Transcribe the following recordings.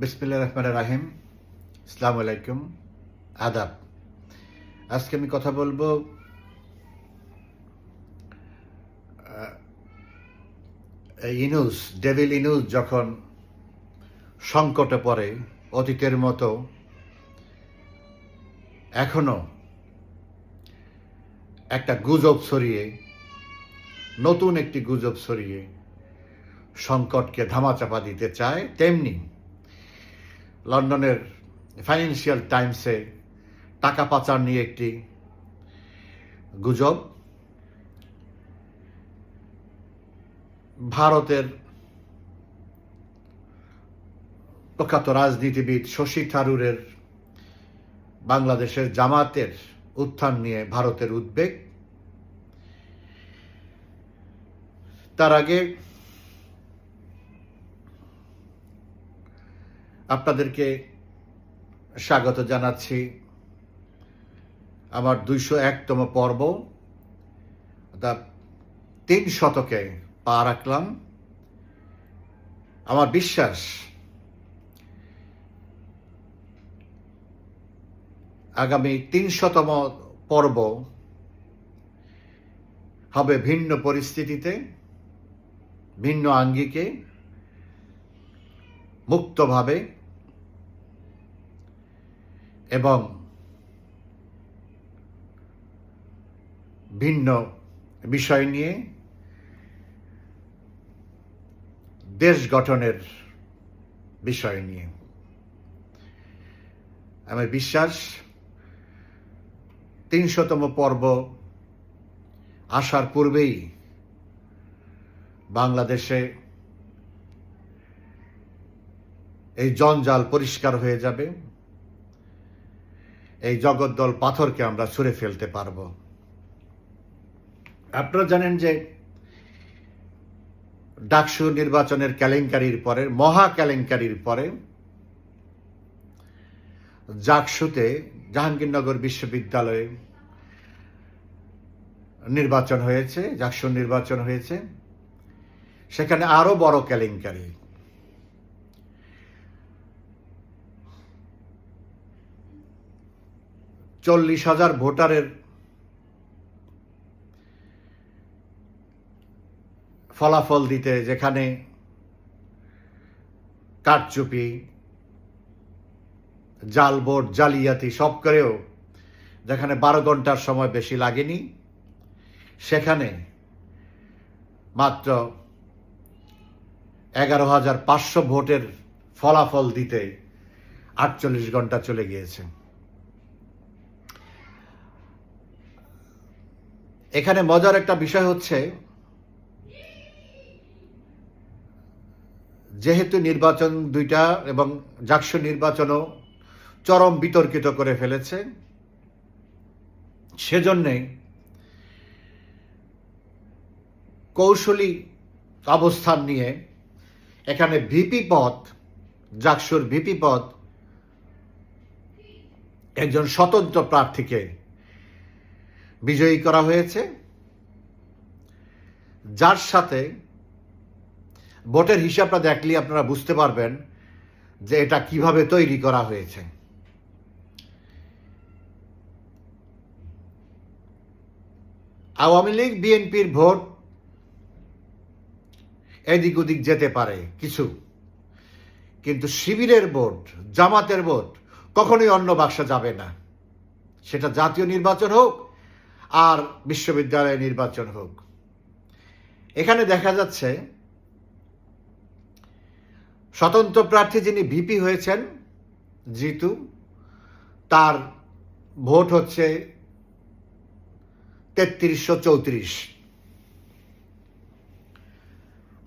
বিসমিল্লা রহমান রাহিম। আসসালামু আলাইকুম। আদাব। আজকে আমি কথা বলব ইনুস, ডেভিল ইনুস যখন সংকটে পড়ে অতীতের মতো, এখনও একটা গুজব ছড়িয়ে, নতুন একটি গুজব ছড়িয়ে সংকটকে ধামাচাপা দিতে চায়, তেমনি লন্ডনের ফাইন্যান্সিয়াল টাইমসে টাকা পাচার নিয়ে একটি গুজব। ভারতের প্রখ্যাত রাজনীতিবিদ শশী থারুরের বাংলাদেশের জামাতের উত্থান নিয়ে ভারতের উদ্বেগ। তার আগে আপনাদেরকে স্বাগত জানাচ্ছি আমার দুইশো একতম পর্ব, অর্থাৎ তিন শতকে পা রাখলাম। আমার বিশ্বাস, আগামী তিনশতম পর্ব হবে ভিন্ন পরিস্থিতিতে, ভিন্ন আঙ্গিকে, মুক্তভাবে এবং ভিন্ন বিষয় নিয়ে দেশ গঠনের বিষয় নিয়ে। আমার বিশ্বাস, তিনশতম পর্ব আসার পূর্বেই বাংলাদেশে এই জঞ্জাল পরিষ্কার হয়ে যাবে। এই জগদ্দল পাথরকে আমরা ছুঁড়ে ফেলতে পারব। আপনারা জানেন যে ডাকসু নির্বাচনের কেলেঙ্কারির পরে, মহা কেলেঙ্কারির পরে জাকসুতে জাহাঙ্গীরনগর বিশ্ববিদ্যালয়ে নির্বাচন হয়েছে জাকসু নির্বাচন হয়েছে। সেখানে আরও বড় কেলেঙ্কারি। চল্লিশ হাজার ভোটারের ফলাফল দিতে যেখানে কারচুপি জাল ভোট জালিয়াতি সব করেও যেখানে বারো ঘণ্টার সময় বেশি লাগেনি, সেখানে মাত্র এগারো হাজার পাঁচশো ভোটের ফলাফল দিতে আটচল্লিশ ঘণ্টা চলে গিয়েছে। এখানে মজার একটা বিষয় হচ্ছে, যেহেতু নির্বাচন দুইটা এবং জাকসু নির্বাচনও চরম বিতর্কিত করে ফেলেছে, সেজন্যে কৌশলী অবস্থান নিয়ে এখানে ভিপি পদ, জাকসুর ভিপি পদ, একজন স্বতন্ত্র প্রার্থীকে বিজয়ী করা হয়েছে। যার সাথে ভোটের হিসাবটা দেখলে আপনারা বুঝতে পারবেন যে এটা কীভাবে তৈরি করা হয়েছে। আওয়ামী লীগ, বিএনপির ভোট এদিক ওদিক যেতে পারে কিছু, কিন্তু শিবিরের ভোট, জামাতের ভোট কখনোই অন্য বাক্সা যাবে না। সেটা জাতীয় নির্বাচন হোক আর বিশ্ববিদ্যালয়ে নির্বাচন হোক। এখানে দেখা যাচ্ছে, স্বতন্ত্র প্রার্থী যিনি ভিপি হয়েছেন, জিতু, তার ভোট হচ্ছে তেত্রিশশো চৌত্রিশ।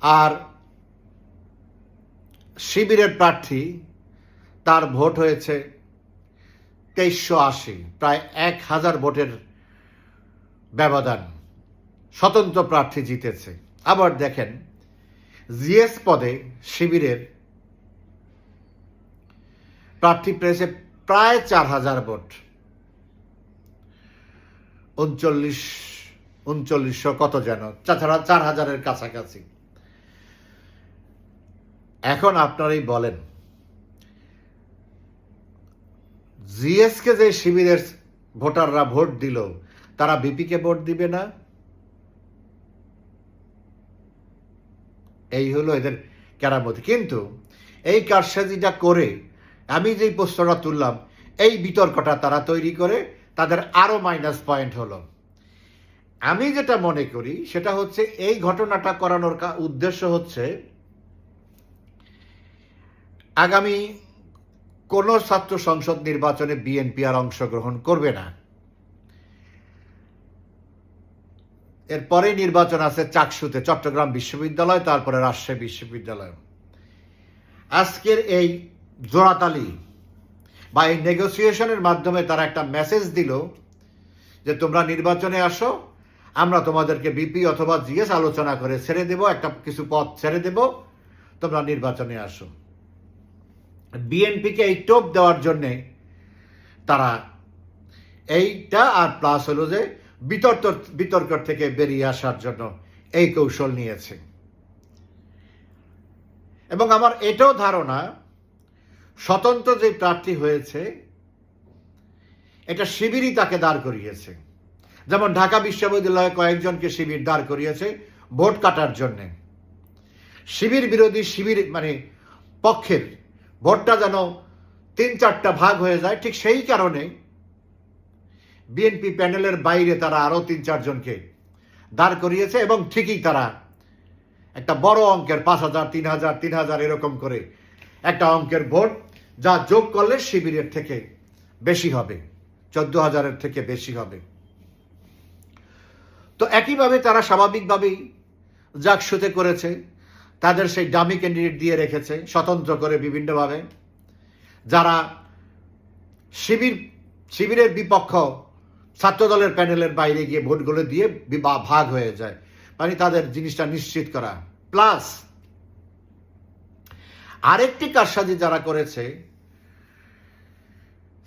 আর শিবিরের প্রার্থী, তার ভোট হয়েছে তেইশশো আশি, প্রায় এক হাজার ভোটের ব্যবধান। স্বতন্ত্র প্রার্থী জিতেছে। আবার দেখেন, জিএস পদে শিবিরের প্রার্থী পেয়েছে প্রায় চার হাজার ভোট। উনচল্লিশ, উনচল্লিশশো কত যেন, তাছাড়া চার হাজারের কাছাকাছি। এখন আপনারাই বলেন, জিএসকে যে শিবিরের ভোটাররা ভোট দিল তারা বিপিকে ভোট দিবে না। এই হলো এদের কেরামতি। কিন্তু এই কারসাজিটা করে, আমি যেই প্রশ্নটা তুললাম, এই বিতর্কটা তারা তৈরি করে, তাদের আরও মাইনাস পয়েন্ট হলো। আমি যেটা মনে করি, সেটা হচ্ছে এই ঘটনাটা করানোর উদ্দেশ্য হচ্ছে, আগামী কোন ছাত্র সংসদ নির্বাচনে বিএনপি আর অংশগ্রহণ করবে না। এরপরে নির্বাচন আছে চাকসুতে, চট্টগ্রাম বিশ্ববিদ্যালয়, তারপরে রাজশাহী বিশ্ববিদ্যালয়। আজকের এই জোড়াতালি বা এই নেগোসিয়েশনের মাধ্যমে তারা একটা মেসেজ দিল যে তোমরা নির্বাচনে আসো, আমরা তোমাদেরকে বিপি অথবা জিএস আলোচনা করে ছেড়ে দেব, একটা কিছু পথ ছেড়ে দেব, তোমরা নির্বাচনে আসো। বিএনপিকে এই টোপ দেওয়ার জন্যে তারা এইটা আর প্লাস হলো যে বিতর্ক বিতর্ক থেকে বেরিয়ে আসার জন্য এই কৌশল নিয়েছে। এবং আমার এটাও ধারণা, স্বতন্ত্র যে প্রার্থী হয়েছে, এটা শিবিরই তাকে দাঁড় করিয়েছে। যেমন ঢাকা বিশ্ববিদ্যালয়ে কয়েকজনকে শিবির দাঁড় করিয়েছে ভোট কাটার জন্যে। শিবির বিরোধী শিবির মানে পক্ষের ভোটটা যেন তিন চারটা ভাগ হয়ে যায়, ঠিক সেই কারণে বিএনপি প্যানেলের বাইরে তারা আরও তিন, চারজনকে দাঁড় করিয়েছে এবং ঠিকই তারা একটা বড় অঙ্কের পাঁচ হাজার, তিন হাজার তিন হাজার এরকম করে একটা অঙ্কের ভোট যা যোগ করলে শিবিরের থেকে বেশি হবে, চোদ্দ হাজারের থেকে বেশি হবে। তো একইভাবে তারা স্বাভাবিকভাবেই জাকসুতে করেছে, তাদের সেই ডামি ক্যান্ডিডেট দিয়ে রেখেছে স্বতন্ত্র করে বিভিন্নভাবে। যারা শিবির, শিবিরের বিপক্ষ ছাত্রদলের প্যানেলের বাইরে গিয়ে ভোটগুলো দিয়ে ভাগ হয়ে যায়। মানে তাদের জিনিসটা নিশ্চিত করা। প্লাস, আরেকটি কারসাজি যারা করেছে,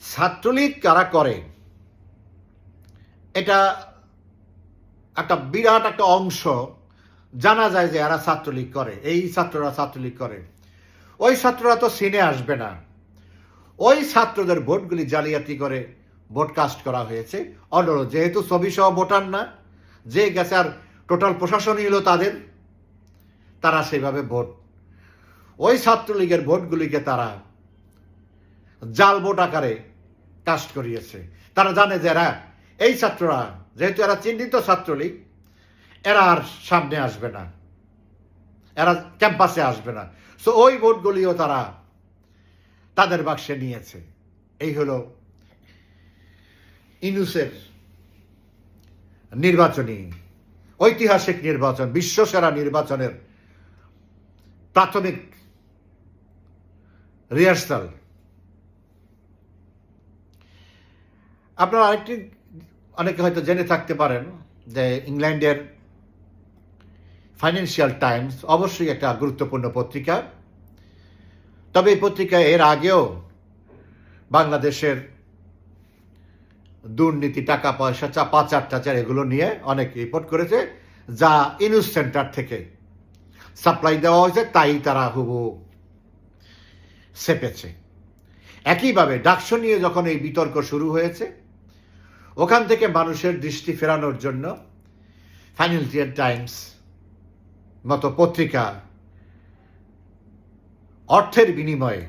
ছাত্রলীগ কারা করে, এটা একটা বিরাট একটা অংশ জানা যায় যে এরা ছাত্রলীগ করে, এই ছাত্ররা ছাত্রলীগ করে। ওই ছাত্ররা তো সিনে আসবে না। ওই ছাত্রদের ভোটগুলি জালিয়াতি করে ভোট কাস্ট করা হয়েছে। অন্যরা, যেহেতু ছবি সহ ভোটার না, যে গেছে আর টোটাল প্রশাসনই হলো তাদের, তারা সেভাবে ভোট। ওই ছাত্রলীগের ভোটগুলিকে তারা জাল ভোট আকারে কাস্ট করিয়েছে। তারা জানে যে এরা, এই ছাত্ররা, যেহেতু এরা চিহ্নিত ছাত্রলীগ, এরা আর সামনে আসবে না। এরা ক্যাম্পাসে আসবে না। সো ওই ভোটগুলিও তারা তাদের বাক্সে নিয়েছে। এই হলো ইনুসের নির্বাচনী, ঐতিহাসিক নির্বাচন, বিশ্বসেরা নির্বাচনের প্রাথমিক রিহার্সাল। আপনারা আরেকটি, অনেকে হয়তো জেনে থাকতে পারেন যে ইংল্যান্ডের ফাইন্যান্সিয়াল টাইমস অবশ্যই একটা গুরুত্বপূর্ণ পত্রিকা। তবে এই পত্রিকা এর আগেও বাংলাদেশের দুর্নীতি, টাকা পয়সা চা পাচার টাচার এগুলো নিয়ে অনেক রিপোর্ট করেছে, যা ইনুস সেন্টার থেকে সাপ্লাই দেওয়া হয়েছে, তাই তারা হুবু সেপেছে। একইভাবে ডাকসু নিয়ে যখন এই বিতর্ক শুরু হয়েছে, ওখান থেকে মানুষের দৃষ্টি ফেরানোর জন্য ফাইন্যান্সিয়াল টাইমস মতো পত্রিকা অর্থের বিনিময়ে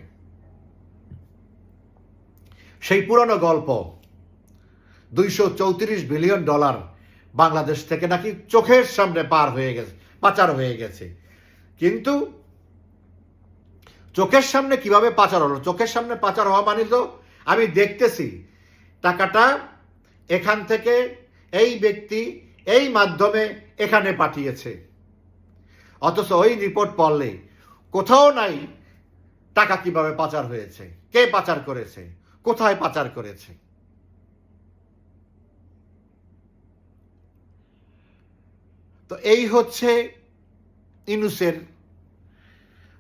সেই পুরনো গল্প দুইশো চৌত্রিশ বিলিয়ন ডলার বাংলাদেশ থেকে নাকি চোখের সামনে পার হয়ে গেছে, পাচার হয়ে গেছে। কিন্তু চোখের সামনে কীভাবে পাচার হলো? চোখের সামনে পাচার হওয়া মানে তো আমি দেখতেছি, টাকাটা এখান থেকে এই ব্যক্তি এই মাধ্যমে এখানে পাঠিয়েছে। অথচ ওই রিপোর্ট পড়লে কোথাও নাই টাকা কীভাবে পাচার হয়েছে, কে পাচার করেছে, কোথায় পাচার করেছে। তো এই হচ্ছে ইনুসের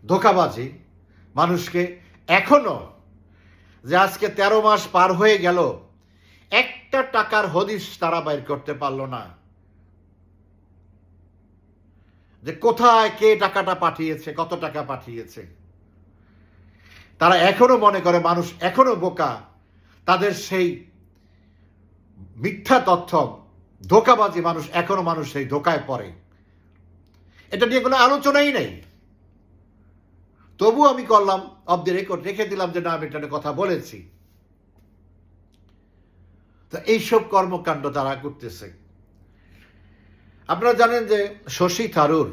ধোকাবাজি। মানুষকে এখনও যে আজকে তেরো মাস পার হয়ে গেল, একটা টাকার হদিস তারা বাইর করতে পারল না। যে কোথায় কে টাকাটা পাঠিয়েছে, কত টাকা পাঠিয়েছে। তারা এখনও মনে করে মানুষ এখনও বোকা, তাদের সেই মিথ্যা তথ্য ধোকাবাজি মানুষ এখনও মানুষ সেই ধোকায় পড়ে। এটা নিয়ে কোনো আলোচনাই নেই। তবু আমি করলাম অব দি রেকর্ড রেখে দিলাম যে না, আমি এটা কথা বলেছি। তো এইসব কর্মকাণ্ড তারা করতেছে। আপনারা জানেন যে শশী থারুর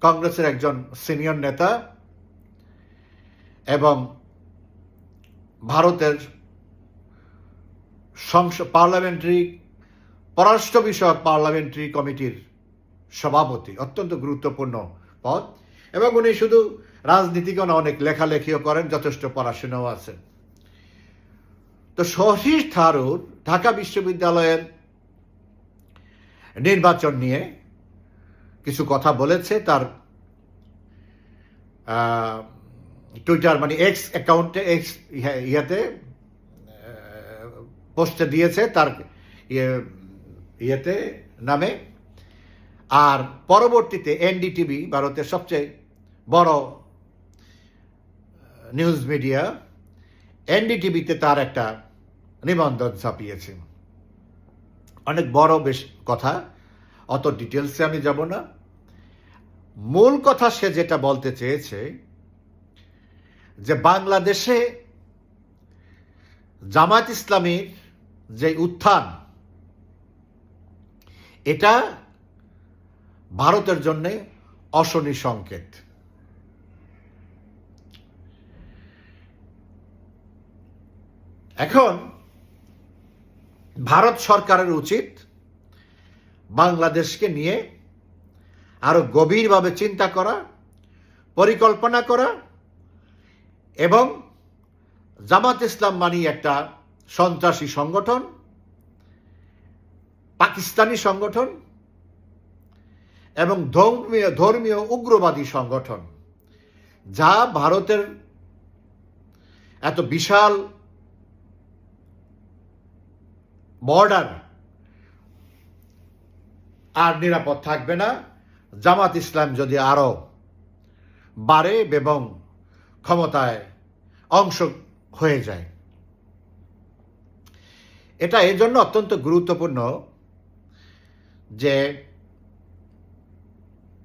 কংগ্রেসের একজন সিনিয়র নেতা এবং ভারতের সংসদ পার্লামেন্টারি পররাষ্ট্র বিষয়ক পার্লামেন্টারি কমিটির সভাপতি, অত্যন্ত গুরুত্বপূর্ণ পদ, এবং উনি শুধু রাজনীতিগণ অনেক লেখালেখিও করেন, যথেষ্ট পড়াশোনাও আছেন। তো শশী থারুর ঢাকা বিশ্ববিদ্যালয়ের নির্বাচন নিয়ে কিছু কথা বলেছে। তার টুইটার মানে এক্স অ্যাকাউন্টে এক্স ইয়াতে পোস্টে দিয়েছে। তার ইয়ে ইয়েতে নামে। আর পরবর্তীতে এনডিটিভি ভারতের সবচেয়ে বড় নিউজ মিডিয়া এনডিটিভিতে তার একটা নিবন্ধন ছাপিয়েছে। অনেক বড় বেশ কথা, অত ডিটেলসে আমি যাব না। মূল কথা সে যেটা বলতে চেয়েছে, যে বাংলাদেশে জামাত ইসলামীর যে উত্থান এটা ভারতের জন্যে অশনি সংকেত। এখন ভারত সরকারের উচিত বাংলাদেশকে নিয়ে আরও গভীরভাবে চিন্তা করা, পরিকল্পনা করা এবং জামাত ইসলাম মানি একটা সন্ত্রাসী সংগঠন। পাকিস্তানি সংগঠন এবং ধর্মীয় ধর্মীয় উগ্রবাদী সংগঠন, যা ভারতের এত বিশাল বর্ডার আর নিরাপদ থাকবে না। জামাত ইসলাম যদি আরও বাড়ে এবং ক্ষমতায় অংশ হয়ে যায়। এটা এর জন্য অত্যন্ত গুরুত্বপূর্ণ যে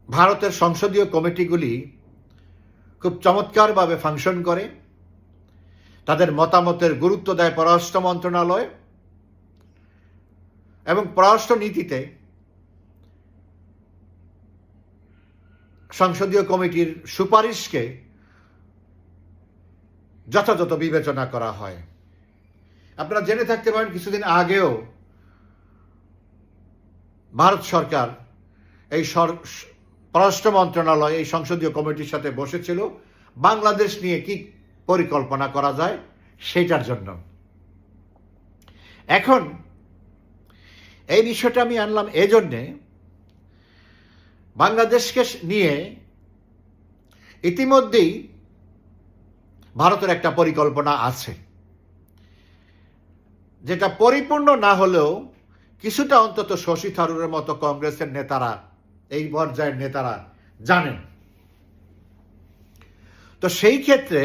ভারতের সংসদীয় কমিটিগুলি খুব চমৎকারভাবে ফাংশন করে, তাদের মতামতের গুরুত্ব দেয় পররাষ্ট্র মন্ত্রণালয় এবং পররাষ্ট্র নীতিতে সংসদীয় কমিটির সুপারিশকে যথাযথ বিবেচনা করা হয়। আপনারা জেনে থাকতে পারেন, কিছুদিন আগেও ভারত সরকার এই পররাষ্ট্র মন্ত্রণালয়, এই সংসদীয় কমিটির সাথে বসেছিল। বাংলাদেশ নিয়ে কি পরিকল্পনা করা যায় সেটার জন্য। এখন এই বিষয়টা আমি আনলাম এজন্যে বাংলাদেশকে নিয়ে ইতিমধ্যেই ভারতের একটা পরিকল্পনা আছে। যেটা পরিপূর্ণ না হলেও কিছুটা অন্তত শশী থারুরের মতো কংগ্রেসের নেতারা, এই পর্যায়ের নেতারা জানেন। তো সেই ক্ষেত্রে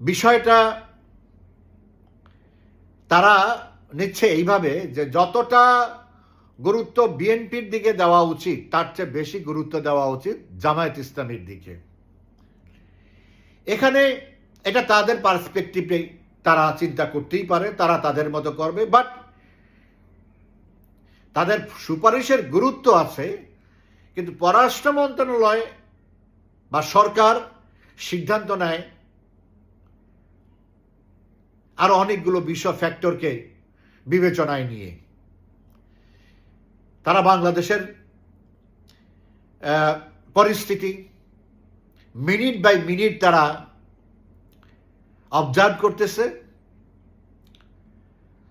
বিষয়টা তারা নিচ্ছে এইভাবে যে যতটা গুরুত্ব বিএনপির দিকে দেওয়া উচিত, তার চেয়ে বেশি গুরুত্ব দেওয়া উচিত জামায়াত ইসলামীর দিকে। এখানে এটা তাদের পার্সপেক্টিভে তারা চিন্তা করতেই পারে, তারা তাদের মতো করবে বাট তাদের সুপারিশের গুরুত্ব আছে, কিন্তু পররাষ্ট্র মন্ত্রণালয় বা সরকার সিদ্ধান্ত নেয়, আরও অনেকগুলো বিষয় ফ্যাক্টরকে বিবেচনায় নিয়ে। তারা বাংলাদেশের পরিস্থিতি মিনিট বাই মিনিট তারা অবজার্ভ করতেছে,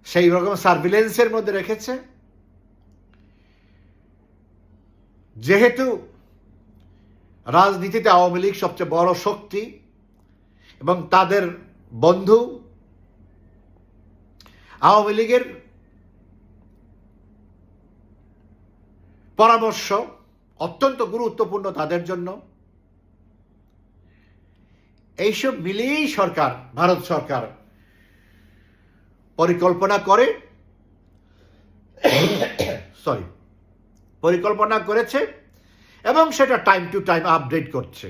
সেই রকম সার্ভিলেন্সের মধ্যে রেখেছে। যেহেতু রাজনীতিতে আওয়ামী লীগ সবচেয়ে বড় শক্তি এবং তাদের বন্ধু, আওয়ামী লীগের পরামর্শ অত্যন্ত গুরুত্বপূর্ণ তাদের জন্য। এইসব মিলিয়েই সরকার, ভারত সরকার পরিকল্পনা করে সরি পরিকল্পনা করেছে এবং সেটা টাইম টু টাইম আপডেট করছে।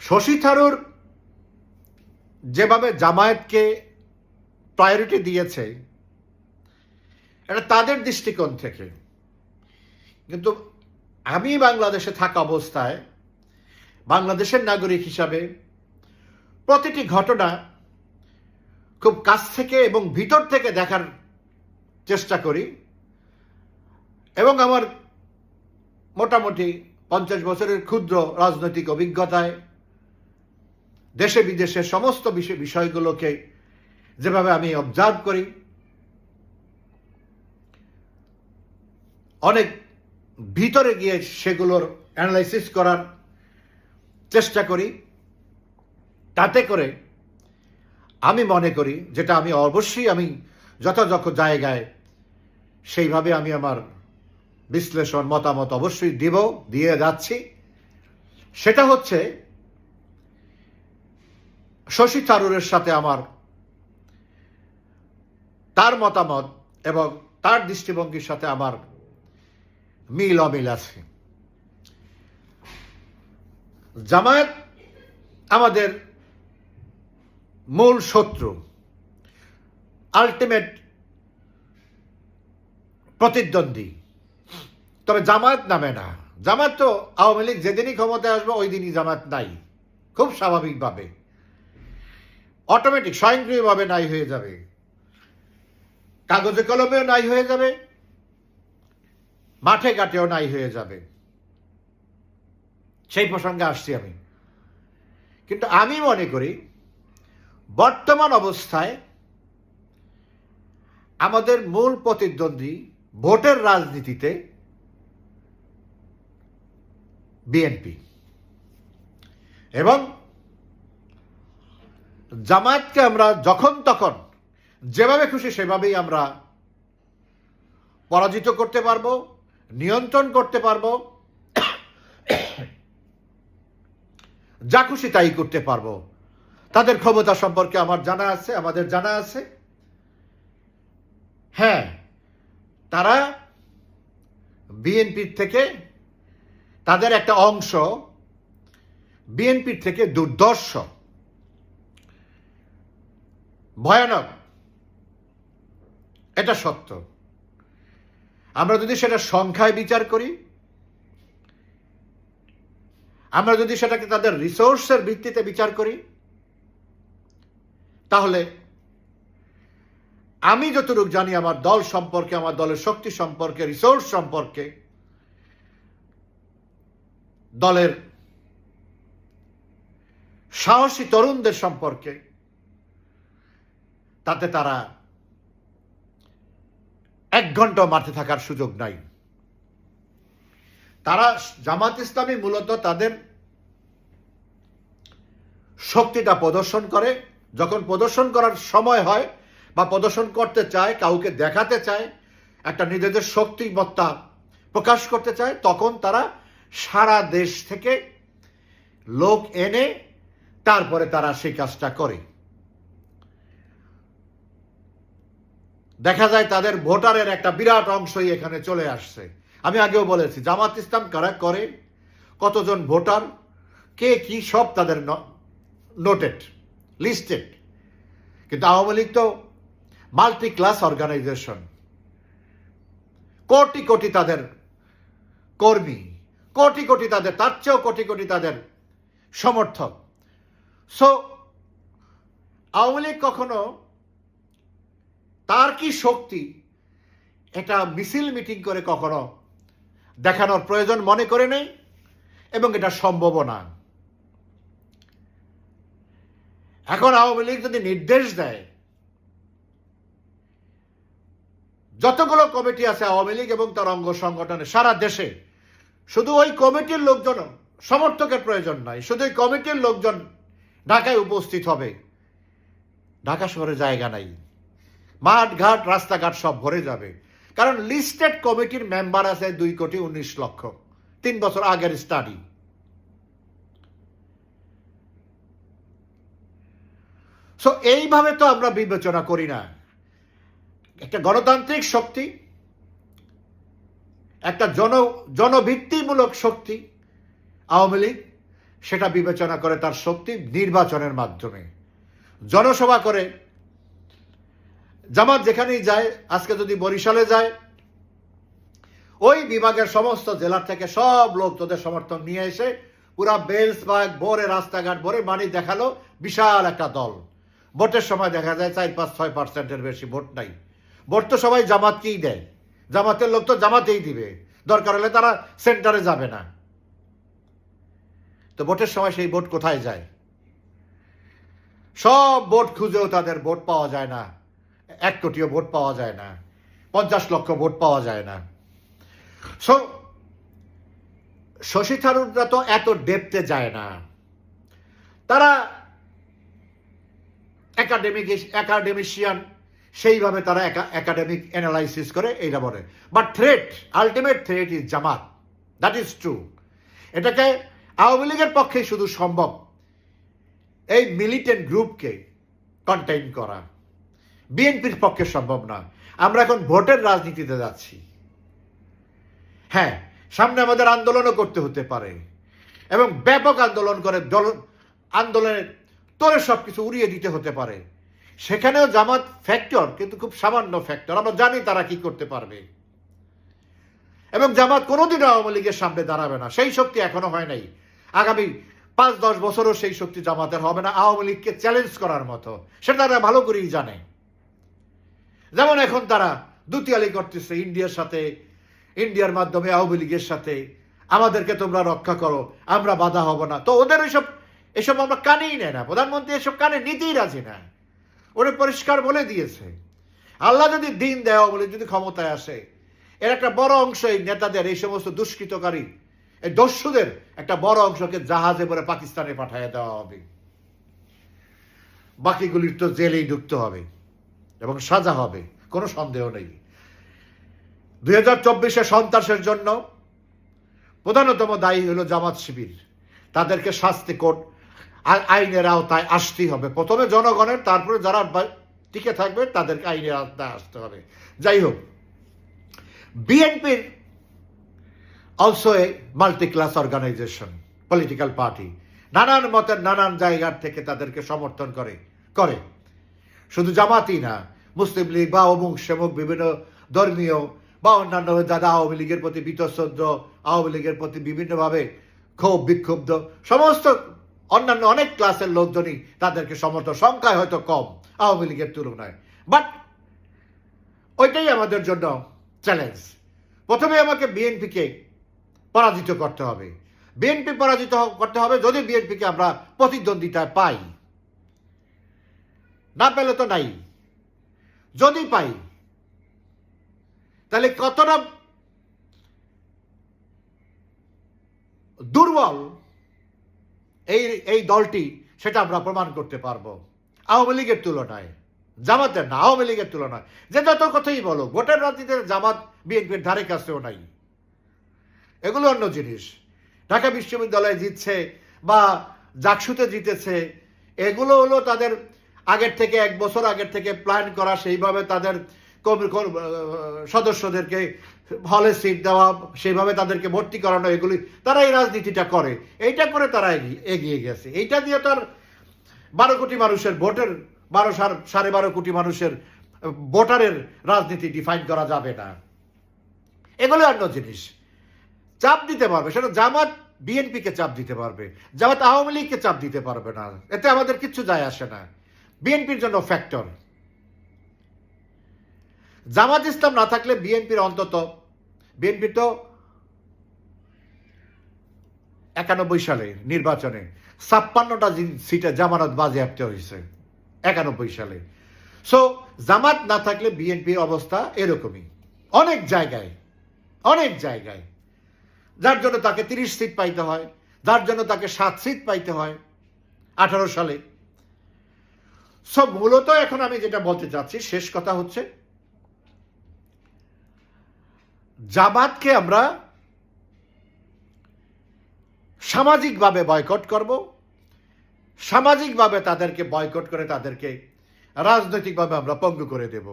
শশী থারুর যেভাবে জামায়াতকে প্রায়োরিটি দিয়েছে, এটা তাদের দৃষ্টিকোণ থেকে। কিন্তু আমি বাংলাদেশে থাকা অবস্থায় বাংলাদেশের নাগরিক হিসাবে প্রতিটি ঘটনা খুব কাছ থেকে এবং ভিতর থেকে দেখার চেষ্টা করি। এবং আমার মোটামুটি পঞ্চাশ বছরের ক্ষুদ্র রাজনৈতিক অভিজ্ঞতায় দেশে বিদেশে সমস্ত বিষয় বিষয়গুলোকে যেভাবে আমি অবজার্ভ করি, অনেক ভিতরে গিয়ে সেগুলোর অ্যানালাইসিস করার চেষ্টা করি, তাতে করে আমি মনে করি যেটা আমি অবশ্যই আমি যথাযথ জায়গায় সেইভাবে আমি আমার বিশ্লেষণ মতামত অবশ্যই দিব, দিয়ে যাচ্ছি। সেটা হচ্ছে, শশী থারুরের সাথে আমার তার মতামত এবং তার দৃষ্টিভঙ্গির সাথে আমার মিল অমিল আছে। জামায়াত আমাদের মূল শত্রু। আলটিমেট প্রতিদ্বন্দ্বী। তবে জামায়াত নামে না। জামাত তো আওয়ামী লীগ যেদিনই ক্ষমতায় আসবে ওই দিনই জামাত নাই। খুব স্বাভাবিকভাবে। অটোমেটিক স্বয়ংক্রিয়ভাবে নাই হয়ে যাবে। কাগজে কলমেও নাই হয়ে যাবে। মাঠে ঘাটেও নাই হয়ে যাবে। সেই প্রসঙ্গে আসছি আমি। কিন্তু আমি মনে করি, বর্তমান অবস্থায় আমাদের মূল প্রতিদ্বন্দ্বী ভোটের রাজনীতিতে বিএনপি এবং জামায়াতকে আমরা যখন তখন যেভাবে খুশি সেভাবেই আমরা পরাজিত করতে পারব, নিয়ন্ত্রণ করতে পারব যা খুশি তাই করতে পারব। তাদের ক্ষমতা সম্পর্কে আমার জানা আছে, আমাদের জানা আছে। হ্যাঁ তারা বিএনপির থেকে তাদের একটা অংশ বিএনপির থেকে দুর্দর্শ। ভয়ানক। এটা সত্য। আমরা যদি সেটা সংখ্যায় বিচার করি আমরা যদি সেটাকে তাদের রিসোর্সের ভিত্তিতে বিচার করি, তাহলে আমি যতটুকু জানি আমার দল সম্পর্কে, আমার দলের শক্তি সম্পর্কে রিসোর্স সম্পর্কে, দলের সাহসী তরুণদের সম্পর্কে, তাতে তারা এক ঘণ্টা মাঠে থাকার সুযোগ নাই। জামাত ইসলামী মূলত তাদের শক্তিটা প্রদর্শন করে। যখন প্রদর্শন করার সময় হয় বা প্রদর্শন করতে চায়, কাউকে দেখাতে চায়, একটা নিজেদের শক্তিমত্তা প্রকাশ করতে চায়, তখন তারা সারা দেশ থেকে লোক এনে তারপরে তারা সেই কাজটা করে। দেখা যায় তাদের ভোটারের একটা বিরাট অংশই এখানে চলে আসছে। আমি আগেও বলেছি, জামাত ইসলাম কারা করে, কতজন ভোটার, কে কি সব তাদের নোটেড লিস্টেড কিন্তু আওয়ামী লীগ তো multi class organisation crore crore তাদের কর্মী, কোটি কোটি তাদের, তার চেয়েও কোটি কোটি তাদের সমর্থক। সো আওয়ামী লীগ কখনো তার কি শক্তি, এটা মিছিল মিটিং করে কখনো দেখানোর প্রয়োজন মনে করে নেই, এবং এটা সম্ভব না। এখন আওয়ামী লীগ যদি নির্দেশ দেয়, যতগুলো কমিটি আছে আওয়ামী লীগ এবং তার অঙ্গ সংগঠনে, সারা দেশে, শুধু ওই কমিটির লোকজন সমর্থকের প্রয়োজন নাই, শুধু ওই কমিটির লোকজন ঢাকায় উপস্থিত হবে। ঢাকা শহরে জায়গা নাই মাঠ ঘাট রাস্তাঘাট সব ভরে যাবে। কারণ লিস্টেড কমিটির মেম্বার আছে দুই কোটি উনিশ লক্ষ। তিন বছর আগের স্টাডি সো এইভাবে তো আমরা বিবেচনা করি না। একটা গণতান্ত্রিক শক্তি, একটা জন, জনভিত্তিমূলক শক্তি, আওয়ামী লীগ, সেটা বিবেচনা করে তার শক্তি নির্বাচনের মাধ্যমে। জনসভা করে জামাত যেখানেই যায়, আজকে যদি বরিশালে যায়, ওই বিভাগের সমস্ত জেলার থেকে সব লোক তোদের সমর্থন নিয়ে এসে পুরা বেলস বাগ, ভোরে রাস্তাঘাট, ভোরে মানি দেখাল বিশাল একটা দল। ভোটের সময় দেখা যায় চার পাঁচ ছয় পার্সেন্টের বেশি ভোট নাই। ভোট তো সবাই জামাতকেই দেয়। জামাতের লোক তো জামাতেই দিবে। দরকার হলে তারা সেন্টারে যাবে না। তো ভোটের সময় সেই ভোট কোথায় যায়? সব ভোট খুঁজেও তাদের ভোট পাওয়া যায় না। এক কোটিও ভোট পাওয়া যায় না, পঞ্চাশ লক্ষ ভোট পাওয়া যায় না। সো শশী থারুররা তো এত ডেপতে যায় না। তারা একাডেমিক একাডেমিশিয়ান সেইভাবে তারা একাডেমিক অ্যানালাইসিস করে, এইটা বলে। But threat ultimate threat is Jamaat. That is true এটাকে আওয়ামী লীগের পক্ষে শুধু সম্ভব, এই মিলিটেন্ট গ্রুপকে কন্টেইন করা। বিএনপির পক্ষে সম্ভব না আমরা এখন ভোটের রাজনীতিতে যাচ্ছি। হ্যাঁ সামনে আমাদের আন্দোলনও করতে হতে পারে। এবং ব্যাপক আন্দোলন করে দল, আন্দোলনের তোরে সব কিছু উড়িয়ে দিতে হতে পারে। সেখানেও জামাত ফ্যাক্টর কিন্তু খুব সামান্য ফ্যাক্টর আমরা জানি তারা কি করতে পারবে। এবং জামাত কোনোদিনও আওয়ামী লীগের সামনে দাঁড়াবে না। সেই শক্তি এখনও হয় নাই। আগামী পাঁচ, দশ বছরও সেই শক্তি জামাতের হবে না। আওয়ামী লীগকে চ্যালেঞ্জ করার মতো। সেটা তারা ভালো করেই জানে। যেমন এখন তারা দুতিয়ালি করতেছে ইন্ডিয়ার সাথে, ইন্ডিয়ার মাধ্যমে আওয়ামী লীগের সাথে। আমাদেরকে তোমরা রক্ষা করো, আমরা বাধা হব না। তো ওদের এসব এসব আমরা কানেই নেয় না। প্রধানমন্ত্রী এসব কানে নিতেই রাজি না ওরা পরিষ্কার বলে দিয়েছে, আল্লাহ যদি দিন দেওয়া বলে যদি ক্ষমতায় আসে, এর একটা বড় অংশ এই নেতাদের, এই সমস্ত দুষ্কৃতকারী, এই দস্যুদের একটা বড় অংশকে জাহাজে করে পাকিস্তানে পাঠিয়ে দেওয়া হবে। বাকিগুলির তো জেলেই ঢুকতে হবে। এবং সাজা হবে, কোনো সন্দেহ নেই। দুই হাজার চব্বিশে সন্ত্রাসের জন্য প্রধানতম দায়ী হলো জামাত শিবির। তাদেরকে শাস্তি কোর্ট আইনের আওতায় আসতেই হবে। প্রথমে জনগণের, তারপরে যারা টিকে থাকবে, তাদেরকে আইনের আওতায় আসতে হবে। যাই হোক, বিএনপির also a multi class organisation political party নানান মতের নানান জায়গার থেকে তাদেরকে সমর্থন করে করে। শুধু জামাতই না, মুসলিম লীগ বা অমুক সেমুক বিভিন্ন ধর্মীয় বা অন্যান্য যারা আওয়ামী লীগের প্রতি বীতশ্রদ্ধ আওয়ামী লীগের প্রতি বিভিন্নভাবে ক্ষোভ, বিক্ষুব্ধ, সমস্ত অন্যান্য অনেক ক্লাসের লোকজনই তাদেরকে সমর্থন, সংখ্যায় হয়তো কম আওয়ামী লীগের তুলনায়। বাট ওইটাই আমাদের জন্য চ্যালেঞ্জ প্রথমে আমাকে বিএনপিকে পরাজিত করতে হবে। বিএনপি পরাজিত করতে হবে যদি বিএনপিকে আমরা প্রতিদ্বন্দ্বিতায় পাই। পেলে তো নাই। যদি পাই, তাহলে কতটা দুর্বল এই এই দলটি সেটা আমরা প্রমাণ করতে পারব। আওয়ামী লীগের তুলনায়, জামাতের না, আওয়ামী লীগের তুলনায়। যে যত কথাই বলো, ভোটের রাজনীতিতে জামাত, বিএনপির ধারে কাছেও নাই। এগুলো অন্য জিনিস। ঢাকা বিশ্ববিদ্যালয়ে জিতছে বা জাকসুতে জিতেছে, এগুলো হলো তাদের আগের থেকে এক বছর আগের থেকে প্ল্যান করা, সেইভাবে তাদের সদস্যদেরকে হলে সিট দেওয়া, সেইভাবে তাদেরকে ভর্তি করানো, এগুলি তারা এই রাজনীতিটা করে। এইটা করে তারা এগিয়ে গেছে। এইটা দিয়ে তার বারো কোটি মানুষের ভোটের, বারো সাড়ে বারো কোটি মানুষের ভোটারের রাজনীতি ডিফাইন করা যাবে না। এগুলো অন্য জিনিস। চাপ দিতে পারবে। সেটা জামাত বিএনপিকে চাপ দিতে পারবে। জামাত আওয়ামী লীগকে চাপ দিতে পারবে না। এতে আমাদের কিচ্ছু যায় আসে না। বিএনপির জন্য ফ্যাক্টর জামাত ইসলাম না থাকলে বিএনপির অন্তত, বিএনপি তো একানব্বই সালে নির্বাচনে ছাপ্পান্নটা সিটে জামানত বাজেয়াপ্ত হয়েছে, একানব্বই সালে। সো জামাত না থাকলে বিএনপির অবস্থা এরকমই। অনেক জায়গায় অনেক জায়গায়। যার জন্য তাকে তিরিশ সিট পাইতে হয়, যার জন্য তাকে সাত সিট পাইতে হয়, আঠারো সালে। সব মূলত এখন আমি যেটা বলতে চাচ্ছি, শেষ কথা হচ্ছে, জামাতকে আমরা সামাজিকভাবে বয়কট করব, সামাজিকভাবে তাদেরকে বয়কট করে তাদেরকে রাজনৈতিকভাবে আমরা পঙ্গু করে দেব।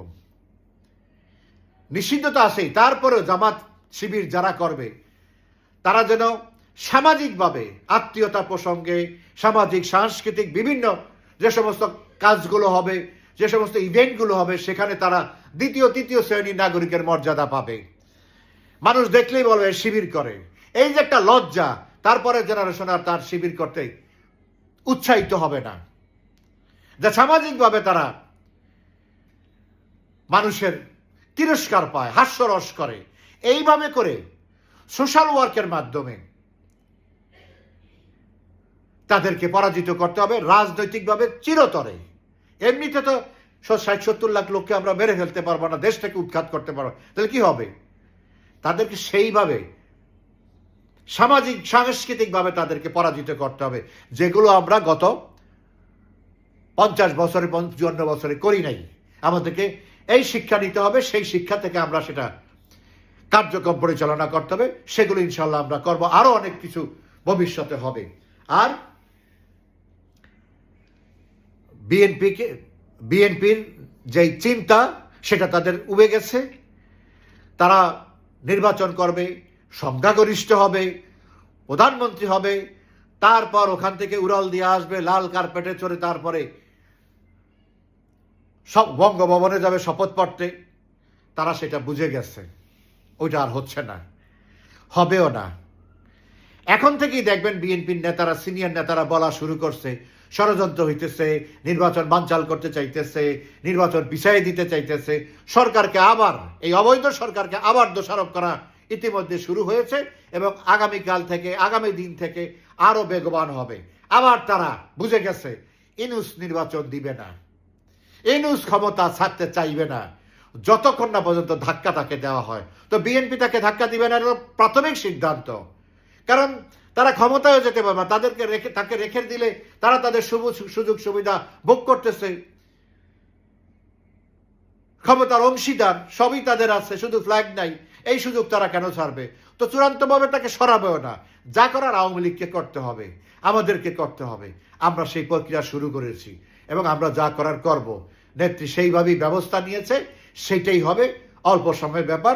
নিষিদ্ধ তো আছেই, তারপরেও জামাত শিবির যারা করবে, তারা যেন সামাজিকভাবে আত্মীয়তা প্রসঙ্গে, সামাজিক, সাংস্কৃতিক বিভিন্ন যে সমস্ত কাজগুলো হবে, যে সমস্ত ইভেন্টগুলো হবে, সেখানে তারা দ্বিতীয়, তৃতীয় শ্রেণির নাগরিকের মর্যাদা পাবে। মানুষ দেখলেই বলবে শিবির করে। এই যে একটা লজ্জা তারপরে জেনারেশন আর তার শিবির করতে উৎসাহিত হবে না। যা সামাজিকভাবে তারা মানুষের তিরস্কার পায়, হাস্যরস করে। এইভাবে করে সোশ্যাল ওয়ার্কের মাধ্যমে তাদেরকে পরাজিত করতে হবে রাজনৈতিকভাবে চিরতরে। এমনিতে তো ষাট, সত্তর লাখ লোককে আমরা মেরে ফেলতে পারব না দেশ থেকে উৎখাত করতে পারব তাহলে কি হবে? তাদেরকে সেইভাবে সামাজিক, সাংস্কৃতিকভাবে তাদেরকে পরাজিত করতে হবে, যেগুলো আমরা গত পঞ্চাশ বছরে, পঞ্চান্ন বছরে করি নাই। আমাদেরকে এই শিক্ষা নিতে হবে, সেই শিক্ষা থেকে আমরা সেটা কার্যক্রম পরিচালনা করতে হবে, সেগুলো ইনশাল্লাহ আমরা করব। আরও অনেক কিছু ভবিষ্যতে হবে। আর বিএনপিকে বিএনপির যেই চিন্তা, সেটা তাদের উবে গেছে। তারা নির্বাচন করবে, সংখ্যাগরিষ্ঠ হবে, প্রধানমন্ত্রী হবে, তারপর ওখান থেকে উড়াল দিয়ে আসবে, লাল কার্পেটে চড়ে তারপরে সব বঙ্গভবনে যাবে শপথ পড়তে। তারা সেটা বুঝে গেছে। ওইটা আর হচ্ছে না। হবেও না। এখন থেকেই দেখবেন বিএনপির নেতারা সিনিয়র নেতারা বলা শুরু করছে ষড়যন্ত্র হইতেছে, নির্বাচন বানচাল করতে চাইতেছে, নির্বাচন পিছাই দিতে চাইতেছে, সরকারকে আবার, এই অবৈধ সরকারকে আবার দোষারোপ করা ইতিমধ্যে শুরু হয়েছে এবং আগামীকাল থেকে, আগামী দিন থেকে আরও বেগবান হবে। আবার তারা বুঝে গেছে, ইনুস নির্বাচন দিবে না। ইনুস ক্ষমতা ছাড়তে চাইবে না। যতক্ষণ না পর্যন্ত ধাক্কা তাকে দেওয়া হয়। তো বিএনপি তাকে ধাক্কা দিবে না প্রাথমিক সিদ্ধান্ত। কারণ তারা ক্ষমতায় যেতে পারবে না। তাদেরকে রেখে তাকে রেখে দিলে তারা তাদের সুযোগ সুবিধা ভোগ করতেছে। ক্ষমতার অংশীদার সবই তাদের আছে, শুধু ফ্ল্যাগ নাই। এই সুযোগ তারা কেন ছাড়বে? তো চূড়ান্তভাবে তাকে সরাবেও না। যা করার আওয়ামী লীগকে করতে হবে, আমাদেরকে করতে হবে। আমরা সেই প্রক্রিয়া শুরু করেছি এবং আমরা যা করার করব। নেত্রী সেইভাবেই ব্যবস্থা নিয়েছে, সেটাই হবে অল্প সময়ের ব্যাপার।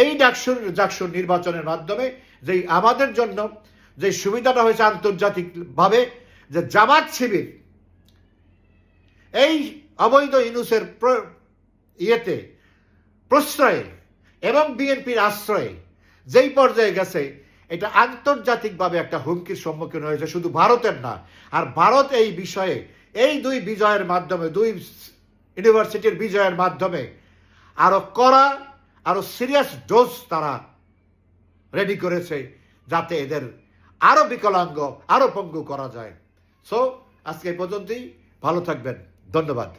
এই ডাকসুর ডাকসুর নির্বাচনের মাধ্যমে যেই আমাদের জন্য যে সুবিধাটা হয়েছে আন্তর্জাতিকভাবে, যে জামাত শিবির, এই অবৈধ ইনুসের ইয়েতে প্রশ্রয়ে এবং বিএনপির আশ্রয়ে যেই পর্যায়ে গেছে, এটা আন্তর্জাতিকভাবে একটা হুমকির সম্মুখীন হয়েছে, শুধু ভারতের না। আর ভারত এই বিষয়ে, এই দুই বিজয়ের মাধ্যমে, দুই ইউনিভার্সিটির বিজয়ের মাধ্যমে আরও করা আরও সিরিয়াস ডোজ তারা রেডি করেছে, যাতে এদের আরও বিকলাঙ্গ আরও পঙ্গু করা যায়। সো আজকে পর্যন্তই। ভালো থাকবেন। ধন্যবাদ।